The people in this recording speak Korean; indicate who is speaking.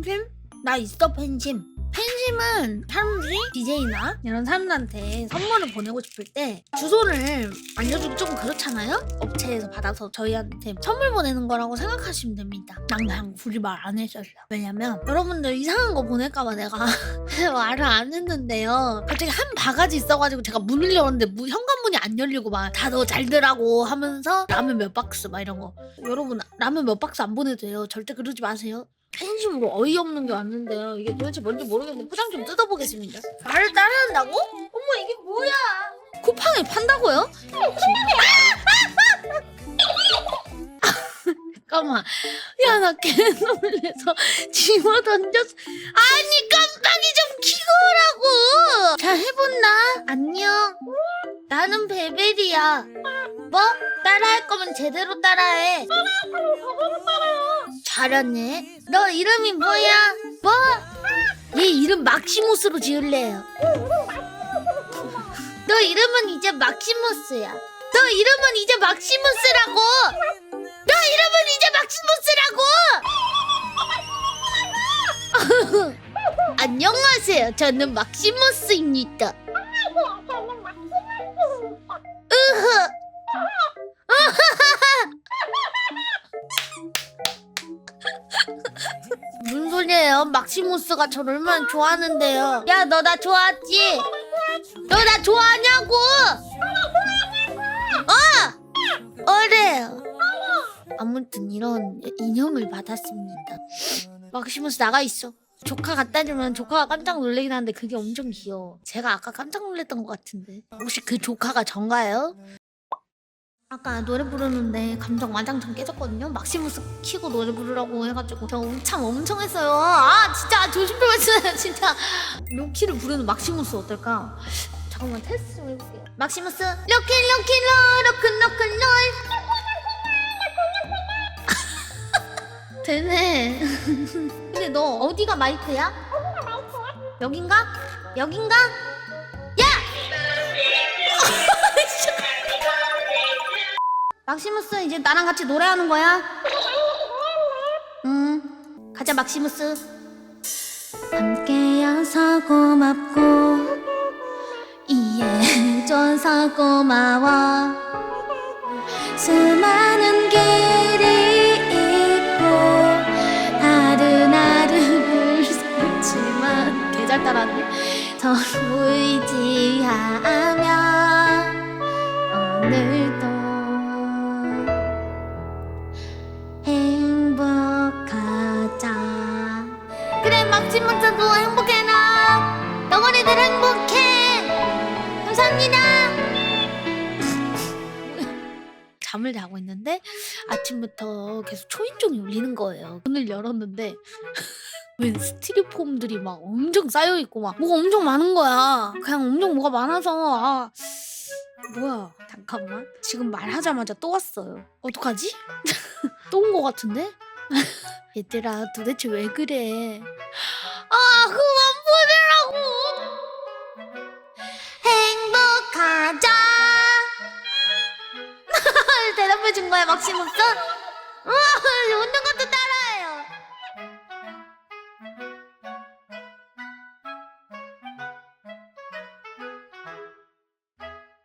Speaker 1: 팬심? 나 있어 팬심. 팬심은 사람들이 DJ나 이런 사람들한테 선물을 보내고 싶을 때 주소를 알려주기 조금 그렇잖아요? 업체에서 받아서 저희한테 선물 보내는 거라고 생각하시면 됩니다. 난 그냥 굳이 말 안 했었어. 왜냐면 여러분들 이상한 거 보낼까봐 내가 말을 안 했는데요. 갑자기 한 바가지 있어가지고 제가 문을 열었는데 문- 현관문이 안 열리고 막다너 잘들라고 하면서 라면 몇 박스 막 이런 거. 여러분 라면 몇 박스 안 보내도 돼요. 절대 그러지 마세요. 팬심으로 어이없는 게 왔는데요. 이게 도대체 뭔지 모르겠는데 포장 좀 뜯어보겠습니다. 말을 따라한다고? 어머 이게 뭐야? 쿠팡에 판다고요? 잠깐만. 야 나 개놀래서 집어 던졌어. 아니 깜빡이 좀 키고 오라고. 자 해본다. 안녕. 나는 베벨이야. 뭐? 따라할 거면 제대로 따라해. 잘하네. 너 이름이 뭐야? 뭐? 얘 이름 막시모스로 지을래요. 너 이름은 이제 막시모스야. 너 이름은 이제 막시모스라고. 너 이름은 이제 막시모스라고. 안녕하세요. 저는 막시모스입니다. 으흐. 무슨 소리예요? 막시모스가 저를 얼마나 좋아하는데요. 야, 너 나 좋아하지? 너 나 좋아하냐고? 어! 어래요. 아무튼 이런 인형을 받았습니다. 막시모스 나가 있어. 조카 갖다 주면 조카가 깜짝 놀라긴 하는데 그게 엄청 귀여워. 제가 아까 깜짝 놀랐던 것 같은데. 혹시 그 조카가 전가요? 아까 노래 부르는데 감정 완장창 깨졌거든요. 막시무스 키고 노래 부르라고 해가지고 저 엄청 엄청 했어요. 아 진짜 조심해봤어요 진짜. 로키를 부르는 막시무스 어떨까? 잠깐만 테스트 좀 해볼게요. 막시무스 로키 로키 로 로큰 로큰 롤. 되네. 근데 너 어디가 마이크야? 여긴가? 여긴가? 막시무스 이제 나랑 같이 노래하는 거야? 응. 가자 막시무스. 함께여서 고맙고 이해해줘서 고마워 수많은 길이 있고 하루하루를 살지만 개잘 따라하네 서로 의지하며 오늘도 문자도 행복해라. 영원히들 행복해. 감사합니다. 잠을 자고 있는데 아침부터 계속 초인종이 울리는 거예요. 문을 열었는데 웬 스티로폼들이 막 엄청 쌓여있고 막 뭐가 엄청 많은 거야. 그냥 엄청 뭐가 많아서 아 뭐야. 잠깐만. 지금 말하자마자 또 왔어요. 어떡하지? 또 온 거 같은데? 얘들아 도대체 왜 그래 아 그만 보내라고 행복하자 대답해 준 거야 막시무스? 우와 웃는 것도 따라